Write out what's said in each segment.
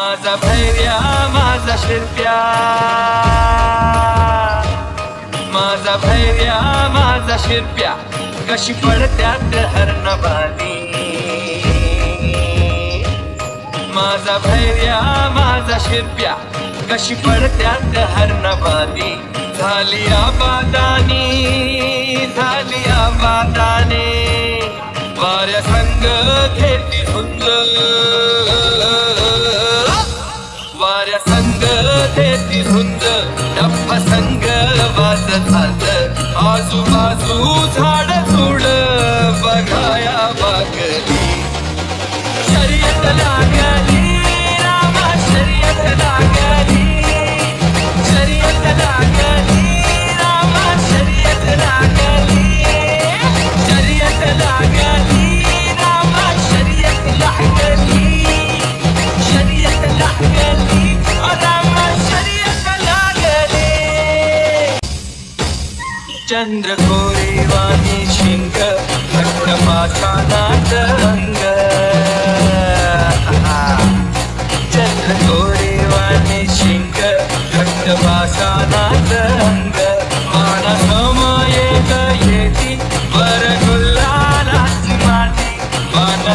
माझा भैर्या माझा शिरप्या. माझा भैर्या माझा शिरप्या. कशी पडत्यात हरणबाली माझा भैर्या माझा शिरप्या. कशी पडत्यात हरणबाली झाली आबादा चंद्र कोरेवानी शिंग घट्ट पाषाणात अंग. चंद्र कोरेवानी शिंग घट्ट पाषाणात रंग माना समये येती वर गुल्हालाची माती. माना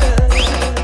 love.